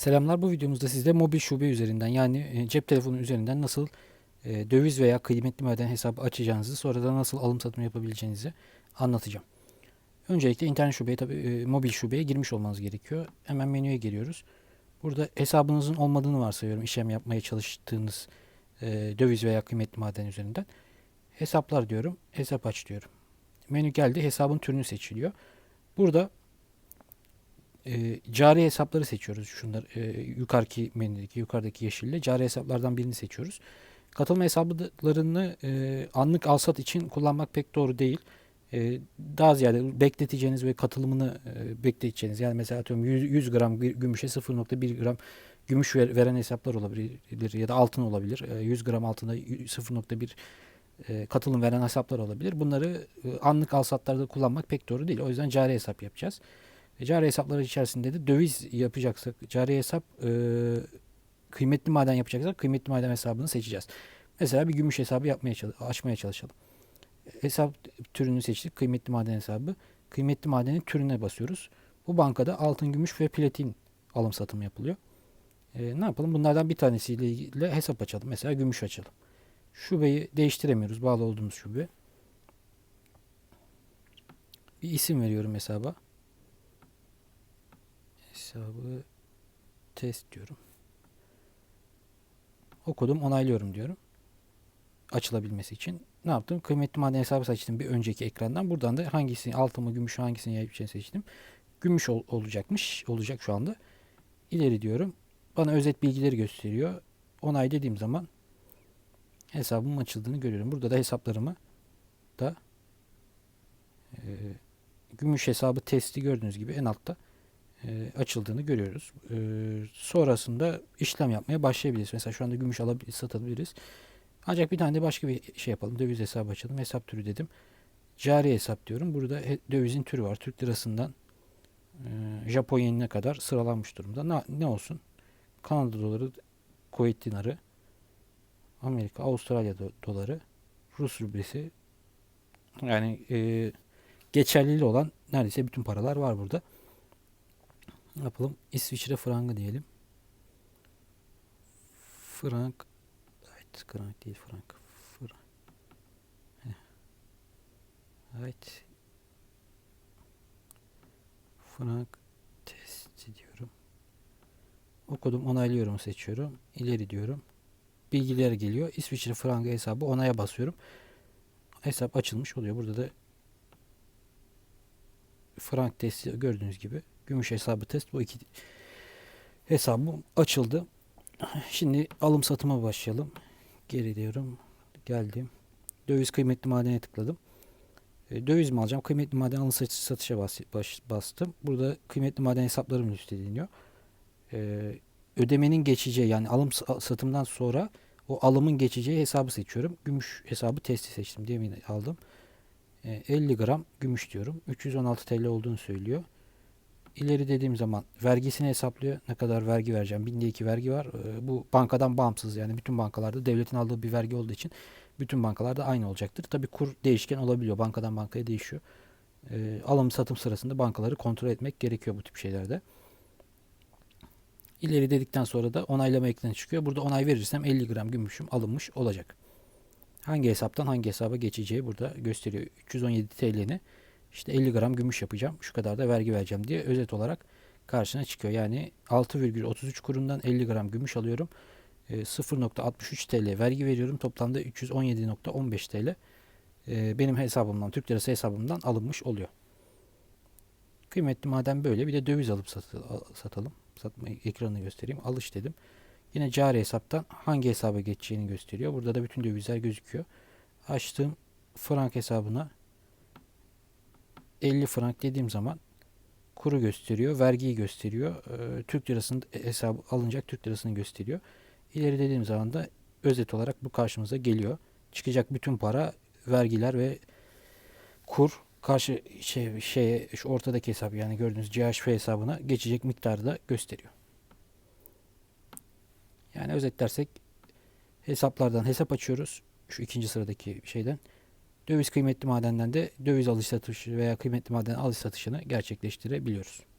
Selamlar bu videomuzda sizde mobil şube üzerinden yani e, cep telefonu üzerinden nasıl e, döviz veya kıymetli maden hesabı açacağınızı sonra da nasıl alım satım yapabileceğinizi anlatacağım. Öncelikle internet şubeye tabi e, mobil şubeye girmiş olmanız gerekiyor. Hemen menüye geliyoruz. Burada hesabınızın olmadığını varsayıyorum işlem yapmaya çalıştığınız döviz veya kıymetli maden üzerinden. Hesaplar diyorum. Hesap aç diyorum. Menü geldi. Hesabın türünü seçiliyor. Burada e, cari hesapları seçiyoruz. Şunlar e, yukarıki menüdeki yukarıdaki yeşille cari hesaplardan birini seçiyoruz. Katılma hesaplarını e, anlık alsat için kullanmak pek doğru değil. E, daha ziyade bekleteceğiniz ve katılımını e, bekleteceğiniz yani mesela atıyorum 100, 100 gram gümüşe 0.1 gram gümüş ver- veren hesaplar olabilir ya da altın olabilir. E, 100 gram altında 0.1 e, katılım veren hesaplar olabilir. Bunları e, anlık alsatlarda kullanmak pek doğru değil. O yüzden cari hesap yapacağız. Cari hesapları içerisinde de döviz yapacaksak, cari hesap e, kıymetli maden yapacaksak kıymetli maden hesabını seçeceğiz. Mesela bir gümüş hesabı yapmaya açmaya çalışalım. Hesap türünü seçtik. Kıymetli maden hesabı. Kıymetli madenin türüne basıyoruz. Bu bankada altın, gümüş ve platin alım satım yapılıyor. E, ne yapalım? Bunlardan bir tanesiyle ilgili hesap açalım. Mesela gümüş açalım. Şubeyi değiştiremiyoruz. Bağlı olduğumuz şube. Bir isim veriyorum hesaba. Hesabı test diyorum. Okudum, onaylıyorum diyorum. Açılabilmesi için. Ne yaptım? Kıymetli maden hesabı seçtim bir önceki ekrandan. Buradan da hangisini, altın mı, gümüş mü, hangisini yapacağını seçtim. Gümüş ol- olacakmış. Olacak şu anda. İleri diyorum. Bana özet bilgileri gösteriyor. Onay dediğim zaman hesabımın açıldığını görüyorum. Burada da hesaplarımı da e, gümüş hesabı testi gördüğünüz gibi en altta e, açıldığını görüyoruz. E, sonrasında işlem yapmaya başlayabiliriz. Mesela şu anda gümüş alabiliriz, satabiliriz. Ancak bir tane de başka bir şey yapalım. Döviz hesabı açalım. Hesap türü dedim. Cari hesap diyorum. Burada dövizin türü var. Türk lirasından e, Japon yenine kadar sıralanmış durumda. Ne olsun? Kanada doları, Kuveyt dinarı, Amerika, Avustralya do- doları, Rus rublesi. Yani e, geçerliliği olan neredeyse bütün paralar var burada. Yapalım? İsviçre frangı diyelim. Frank evet frank değil frank. Frank. Heh. Evet. Frank testi diyorum. Okudum, onaylıyorum, seçiyorum. İleri diyorum. Bilgiler geliyor. İsviçre frangı hesabı onaya basıyorum. Hesap açılmış oluyor. Burada da frank testi gördüğünüz gibi gümüş hesabı test bu iki hesabım açıldı. Şimdi alım satıma başlayalım. Geri diyorum. Geldim. Döviz kıymetli madene tıkladım. E, döviz mi alacağım? Kıymetli maden alım satış, satışa bas, baş- bastım. Burada kıymetli maden hesaplarım listeliyor. E, ödemenin geçeceği yani alım sa- satımdan sonra o alımın geçeceği hesabı seçiyorum. Gümüş hesabı testi seçtim. Demin aldım. E, 50 gram gümüş diyorum. 316 TL olduğunu söylüyor. İleri dediğim zaman vergisini hesaplıyor. Ne kadar vergi vereceğim? Binde iki vergi var. Ee, Bu bankadan bağımsız yani bütün bankalarda devletin aldığı bir vergi olduğu için bütün bankalarda aynı olacaktır. Tabi kur değişken olabiliyor. Bankadan bankaya değişiyor. Ee, alım satım sırasında bankaları kontrol etmek gerekiyor bu tip şeylerde. İleri dedikten sonra da onaylama ekranı çıkıyor. Burada onay verirsem 50 gram gümüşüm alınmış olacak. Hangi hesaptan hangi hesaba geçeceği burada gösteriyor. 317 TL'ni işte 50 gram gümüş yapacağım. Şu kadar da vergi vereceğim diye özet olarak karşına çıkıyor. Yani 6,33 kurundan 50 gram gümüş alıyorum. E, 0.63 TL vergi veriyorum. Toplamda 317.15 TL e, benim hesabımdan, Türk lirası hesabımdan alınmış oluyor. Kıymetli maden böyle. Bir de döviz alıp satalım. Satma ekranını göstereyim. Alış dedim. Yine cari hesaptan hangi hesaba geçeceğini gösteriyor. Burada da bütün dövizler gözüküyor. Açtığım frank hesabına 50 frank dediğim zaman kuru gösteriyor, vergiyi gösteriyor. Türk lirasının hesabı alınacak Türk lirasını gösteriyor. İleri dediğim zaman da özet olarak bu karşımıza geliyor. Çıkacak bütün para, vergiler ve kur karşı şey şeye şu ortadaki hesap yani gördüğünüz CHF hesabına geçecek miktarı da gösteriyor. Yani özetlersek hesaplardan hesap açıyoruz. Şu ikinci sıradaki şeyden. Döviz kıymetli madenden de döviz alış satışı veya kıymetli maden alış satışını gerçekleştirebiliyoruz.